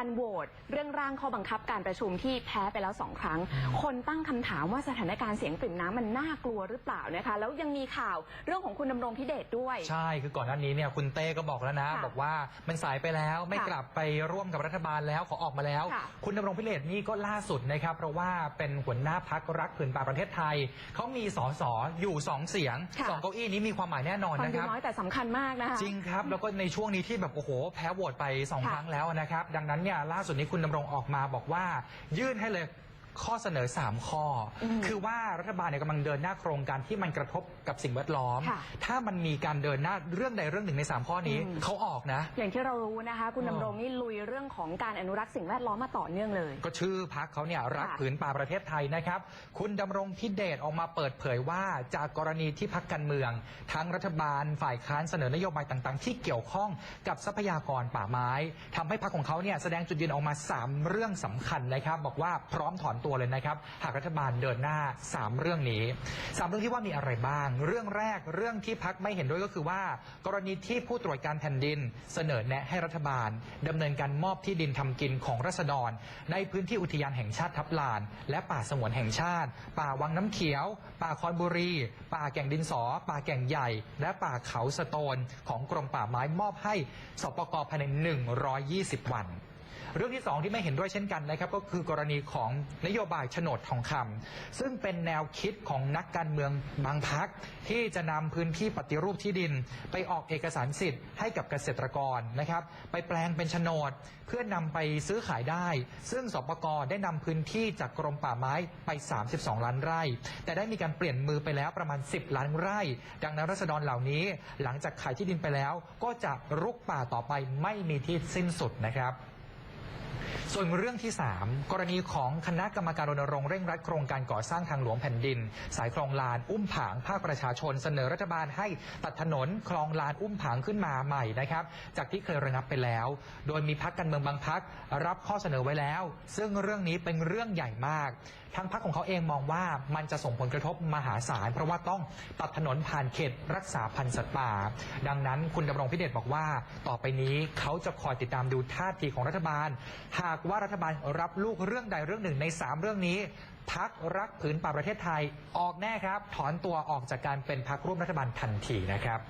การโหวตเรื่องร่างข้อบังคับการประชุมที่แพ้ไปแล้วสองครั้ง คนตั้งคำถามว่าสถานการณ์เสียงปริ่มน้ำมันน่ากลัวหรือเปล่านะคะ แล้วยังมีข่าวเรื่องของคุณดำรงพิเดชด้วย ใช่ คือก่อนหน้านี้เนี่ยคุณเต้ก็บอกแล้วนะ ค่ะบอกว่ามันสายไปแล้วไม่ค่ะกลับไปร่วมกับรัฐบาลแล้วขอออกมาแล้ว ค่ะคุณดำรงพิเรศนี่ก็ล่าสุดนะครับ เพราะว่าเป็นหัวหน้าพักรักผืนป่าประเทศไทย เขามีสสอยู่2เสียงค่ะ2เก้าอี้นี้มีความหมายแน่นอนฟังนะดูครับ น้อยแต่สำคัญมากนะคะ จริงครับ แล้วก็ในช่วงนี้ที่แบบ โอ้โห แพ้โหวตไป 2 ค่ะ ครั้งแล้วนะครับ ดังนั้นเนี่ยล่าสุดนี้คุณดำรงออกมาบอกว่า ยื่นให้เลย ข้อเสนอ 3 ข้ออมคือว่ารัฐบาลเนี่ยกำลังเดินหน้าโครงการที่มันกระทบกับสิ่งแวดล้อม ค่ะถ้ามันมีการเดินหน้าเรื่องใดเรื่องหนึ่งใน 3 ข้อนี้อืม เขาออกนะ อย่างที่เรารู้นะคะ คุณอ๋อดำรงนี่ลุยเรื่องของการอนุรักษ์สิ่งแวดล้อมมาต่อเนื่องเลย ก็ชื่อพักเขาเนี่ยรักค่ะผืนป่าประเทศไทยนะครับ คุณดำรงพิเดชออกมาเปิดเผยว่าจากกรณีที่พักการเมือง ทั้งรัฐบาลฝ่ายค้านเสนอนโยบายต่างๆ ที่เกี่ยวข้องกับทรัพยากรป่าไม้ทำให้พักของเขาเนี่ยแสดงจุดยืนออกมา 3 เรื่องสำคัญนะครับ บอกว่าพร้อมถอนตัวเลยนะครับ หากรัฐบาลเดินหน้า 3 เรื่องนี้ 3 เรื่องที่ว่ามีอะไรบ้าง เรื่องแรกเรื่องที่พักไม่เห็นด้วยก็คือว่า กรณีที่ผู้ตรวจการแผ่นดิน เสนอแนะให้รัฐบาลดำเนินการมอบที่ดินทำกินของรัษฎร ในพื้นที่อุทยานแห่งชาติทับลาน และป่าสงวนแห่งชาติ ป่าวังน้ำเขียว ป่าคอนบุรี ป่าแก่งดินสอ ป่าแก่งใหญ่ และป่าเขาสะโตน ของกรมป่าไม้มอบให้สปกภายใน 120 วัน เรื่องที่สองที่ไม่เห็นด้วยเช่นกันนะครับก็คือกรณีของนโยบายโฉนดทองคำซึ่งเป็นแนวคิดของนักการเมืองบางพักที่จะนำพื้นที่ปฏิรูปที่ดิน ไปออกเอกสารสิทธิ์ให้กับเกษตรกรนะครับไปแปลงเป็นโฉนดเพื่อนำไปซื้อขายได้ ซึ่งสปกได้นำพื้นที่จากกรมป่าไม้ไป 32 ล้านไร่ แต่ได้มีการเปลี่ยนมือไปแล้วประมาณ 10 ล้านไร่ ดังนั้นรัษฎรเหล่านี้ หลังจากขายที่ดินไปแล้ว ก็จะรุกป่าต่อไปไม่มีที่สิ้นสุดนะครับ ส่วนเรื่องที่ 3 กรณีของคณะกรรมการรณรงค์เร่งรัดโครงการก่อสร้างทางหลวงแผ่นดิน สายคลองลานอุ้มผางภาคประชาชนเสนอรัฐบาลให้ตัดถนนคลองลานอุ้มผางขึ้นมาใหม่นะครับ จากที่เคยระงับไปแล้ว โดยมีพักการเมืองบางพักรับข้อเสนอไว้แล้ว ซึ่งเรื่องนี้เป็นเรื่องใหญ่มากทางพักของเขาเองมองว่ามันจะส่งผลกระทบมหาศาลเพราะว่าต้องตัดถนนผ่านเขตรักษาพันธุ์สัตว์ป่า ดังนั้นคุณดำรงพิเดชบอกว่า ต่อไปนี้เขาจะคอยติดตามดูท่าทีของรัฐบาล หากากว่ารัฐบาลรับลูกเรื่องใดเรื่องหนึ่งใน 3 เรื่องนี้พักรักผืนป่าประเทศไทยออกแน่ครับ ถอนตัวออกจากการเป็นพักร่วมรัฐบาลทันทีนะครับ